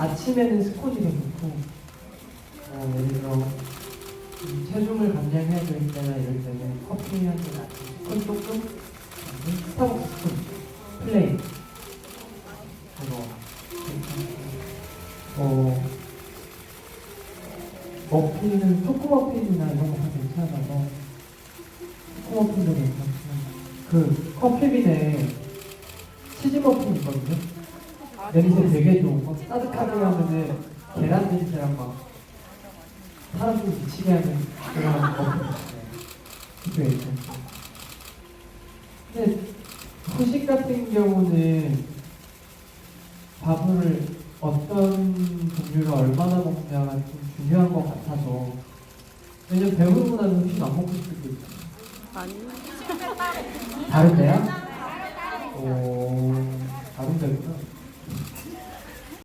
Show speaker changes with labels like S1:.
S1: 아침에는 스콘이 괜찮고 어, 예를 들어 음, 체중을 감량해야 될 때나 이럴 때는 커피 한잔 아침 스콘 조금 그다음에 스타벅스 스콘 플레인 그거 어 머핀은 초코머핀이나 이런 거다 괜찮아서 초코머핀도 괜찮고 그 커피빈에 치즈머핀 있거든요 냄새 되게 좋고 따뜻하게 하면은 계란 냄새랑 막 사람들 미치게 하는 그런 그게 괜찮고 근데 후식 같은 경우는 밥을 어떤 종류를 얼마나 먹냐가 좀 중요한 것 같아서 왜냐면 배부르고 나서 음식 안 먹고 싶을 때 있잖아요
S2: 아니.
S1: 다른데요? 오, 다른 데구나